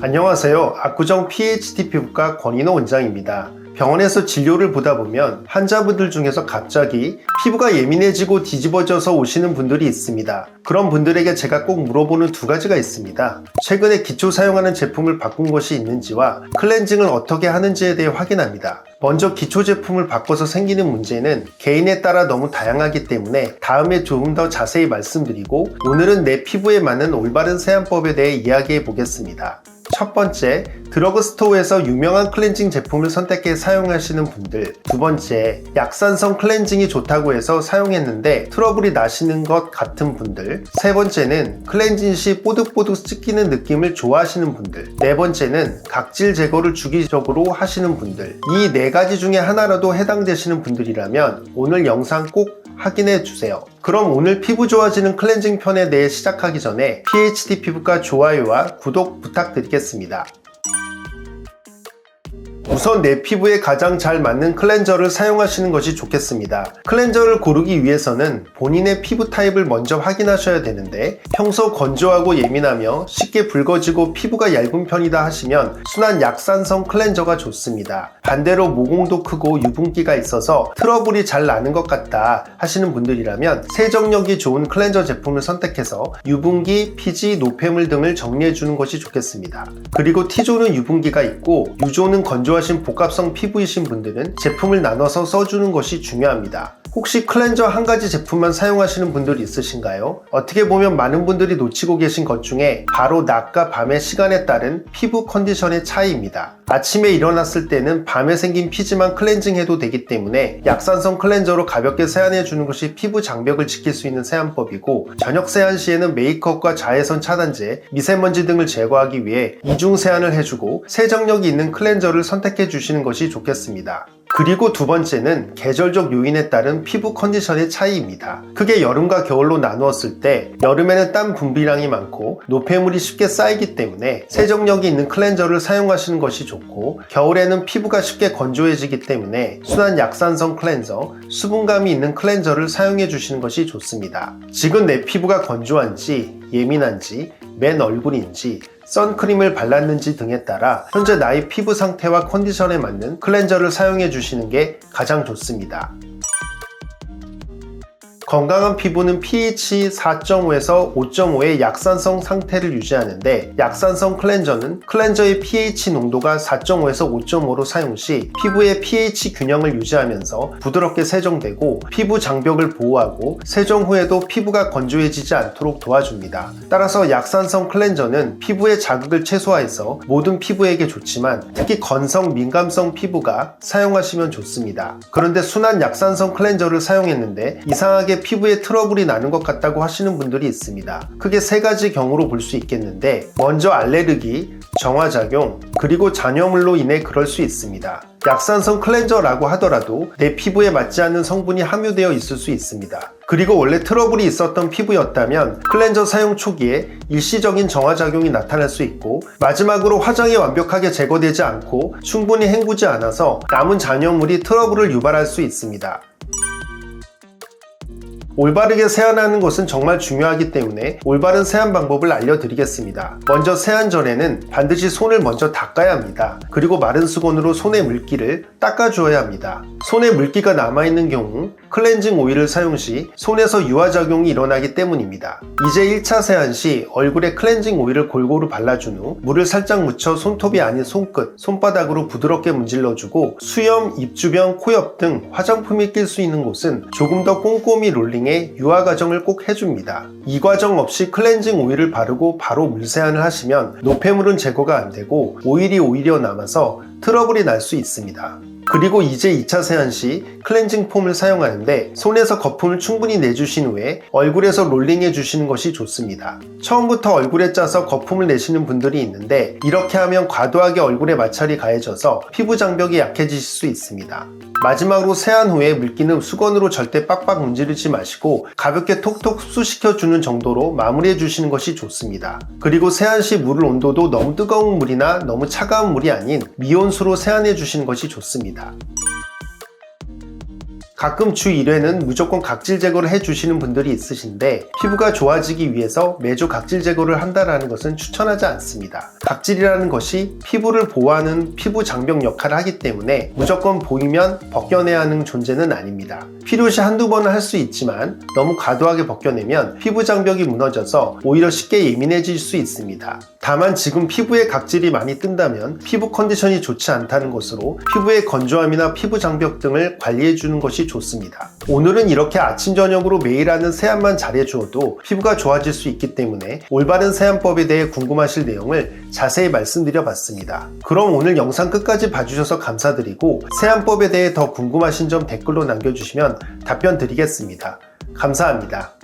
안녕하세요. 압구정 PHD 피부과 권인호 원장입니다. 병원에서 진료를 보다 보면 환자분들 중에서 갑자기 피부가 예민해지고 뒤집어져서 오시는 분들이 있습니다. 그런 분들에게 제가 꼭 물어보는 두 가지가 있습니다. 최근에 기초 사용하는 제품을 바꾼 것이 있는지와 클렌징을 어떻게 하는지에 대해 확인합니다. 먼저 기초 제품을 바꿔서 생기는 문제는 개인에 따라 너무 다양하기 때문에 다음에 조금 더 자세히 말씀드리고 오늘은 내 피부에 맞는 올바른 세안법에 대해 이야기해 보겠습니다. 첫 번째, 드러그스토어에서 유명한 클렌징 제품을 선택해 사용하시는 분들. 두 번째, 약산성 클렌징이 좋다고 해서 사용했는데 트러블이 나시는 것 같은 분들. 세 번째는 클렌징 시 뽀득뽀득 찢기는 느낌을 좋아하시는 분들. 네 번째는 각질 제거를 주기적으로 하시는 분들. 이 네 가지 중에 하나라도 해당되시는 분들이라면 오늘 영상 꼭 확인해 주세요. 그럼 오늘 피부 좋아지는 클렌징 편에 대해 시작하기 전에 PHD 피부과 좋아요와 구독 부탁드리겠습니다. 우선 내 피부에 가장 잘 맞는 클렌저를 사용하시는 것이 좋겠습니다. 클렌저를 고르기 위해서는 본인의 피부 타입을 먼저 확인하셔야 되는데 평소 건조하고 예민하며 쉽게 붉어지고 피부가 얇은 편이다 하시면 순한 약산성 클렌저가 좋습니다. 반대로 모공도 크고 유분기가 있어서 트러블이 잘 나는 것 같다 하시는 분들이라면 세정력이 좋은 클렌저 제품을 선택해서 유분기, 피지, 노폐물 등을 정리해 주는 것이 좋겠습니다. 그리고 T존은 유분기가 있고 U존은 건조하신 복합성 피부이신 분들은 제품을 나눠서 써주는 것이 중요합니다. 혹시 클렌저 한 가지 제품만 사용하시는 분들이 있으신가요? 어떻게 보면 많은 분들이 놓치고 계신 것 중에 바로 낮과 밤의 시간에 따른 피부 컨디션의 차이입니다. 아침에 일어났을 때는 밤에 생긴 피지만 클렌징해도 되기 때문에 약산성 클렌저로 가볍게 세안해 주는 것이 피부 장벽을 지킬 수 있는 세안법이고 저녁 세안 시에는 메이크업과 자외선 차단제, 미세먼지 등을 제거하기 위해 이중 세안을 해주고 세정력이 있는 클렌저를 선택해 주시는 것이 좋겠습니다. 그리고 두 번째는 계절적 요인에 따른 피부 컨디션의 차이입니다. 크게 여름과 겨울로 나누었을 때 여름에는 땀 분비량이 많고 노폐물이 쉽게 쌓이기 때문에 세정력이 있는 클렌저를 사용하시는 것이 좋고 겨울에는 피부가 쉽게 건조해지기 때문에 순한 약산성 클렌저, 수분감이 있는 클렌저를 사용해 주시는 것이 좋습니다. 지금 내 피부가 건조한지 예민한지 맨 얼굴인지 선크림을 발랐는지 등에 따라 현재 나의 피부 상태와 컨디션에 맞는 클렌저를 사용해 주시는 게 가장 좋습니다. 건강한 피부는 pH 4.5에서 5.5의 약산성 상태를 유지하는데 약산성 클렌저는 클렌저의 pH 농도가 4.5에서 5.5로 사용 시 피부의 pH 균형을 유지하면서 부드럽게 세정되고 피부 장벽을 보호하고 세정 후에도 피부가 건조해지지 않도록 도와줍니다. 따라서 약산성 클렌저는 피부의 자극을 최소화해서 모든 피부에게 좋지만 특히 건성 민감성 피부가 사용하시면 좋습니다. 그런데 순한 약산성 클렌저를 사용했는데 이상하게 피부에 트러블이 나는 것 같다고 하시는 분들이 있습니다. 크게 세 가지 경우로 볼 수 있겠는데 먼저 알레르기, 정화작용, 그리고 잔여물로 인해 그럴 수 있습니다. 약산성 클렌저라고 하더라도 내 피부에 맞지 않는 성분이 함유되어 있을 수 있습니다. 그리고 원래 트러블이 있었던 피부였다면 클렌저 사용 초기에 일시적인 정화작용이 나타날 수 있고 마지막으로 화장이 완벽하게 제거되지 않고 충분히 헹구지 않아서 남은 잔여물이 트러블을 유발할 수 있습니다. 올바르게 세안하는 것은 정말 중요하기 때문에 올바른 세안 방법을 알려드리겠습니다. 먼저 세안 전에는 반드시 손을 먼저 닦아야 합니다. 그리고 마른 수건으로 손의 물기를 닦아주어야 합니다. 손에 물기가 남아있는 경우 클렌징 오일을 사용 시 손에서 유화작용이 일어나기 때문입니다. 이제 1차 세안 시 얼굴에 클렌징 오일을 골고루 발라준 후 물을 살짝 묻혀 손톱이 아닌 손끝, 손바닥으로 부드럽게 문질러주고 수염, 입 주변, 코옆 등 화장품이 낄 수 있는 곳은 조금 더 꼼꼼히 롤링 에 유화 과정을 꼭 해줍니다. 이 과정 없이 클렌징 오일을 바르고 바로 물세안을 하시면 노폐물은 제거가 안 되고 오일이 오히려 남아서 트러블이 날 수 있습니다. 그리고 이제 2차 세안 시 클렌징 폼을 사용하는데 손에서 거품을 충분히 내주신 후에 얼굴에서 롤링해 주시는 것이 좋습니다. 처음부터 얼굴에 짜서 거품을 내시는 분들이 있는데 이렇게 하면 과도하게 얼굴에 마찰이 가해져서 피부 장벽이 약해지실 수 있습니다. 마지막으로 세안 후에 물기는 수건으로 절대 빡빡 문지르지 마시고 가볍게 톡톡 흡수시켜 주는 정도로 마무리해 주시는 것이 좋습니다. 그리고 세안 시 물을 온도도 너무 뜨거운 물이나 너무 차가운 물이 아닌 미온수로 세안해 주시는 것이 좋습니다. 가끔 주 1회는 무조건 각질 제거를 해주시는 분들이 있으신데 피부가 좋아지기 위해서 매주 각질 제거를 한다는 것은 추천하지 않습니다. 각질이라는 것이 피부를 보호하는 피부 장벽 역할을 하기 때문에 무조건 보이면 벗겨내야 하는 존재는 아닙니다. 필요시 한두 번은 할 수 있지만 너무 과도하게 벗겨내면 피부 장벽이 무너져서 오히려 쉽게 예민해질 수 있습니다. 다만 지금 피부에 각질이 많이 뜬다면 피부 컨디션이 좋지 않다는 것으로 피부의 건조함이나 피부 장벽 등을 관리해 주는 것이 좋습니다. 오늘은 이렇게 아침 저녁으로 매일 하는 세안만 잘해 주어도 피부가 좋아질 수 있기 때문에 올바른 세안법에 대해 궁금하실 내용을 자세히 말씀드려 봤습니다. 그럼 오늘 영상 끝까지 봐주셔서 감사드리고 세안법에 대해 더 궁금하신 점 댓글로 남겨주시면 답변 드리겠습니다. 감사합니다.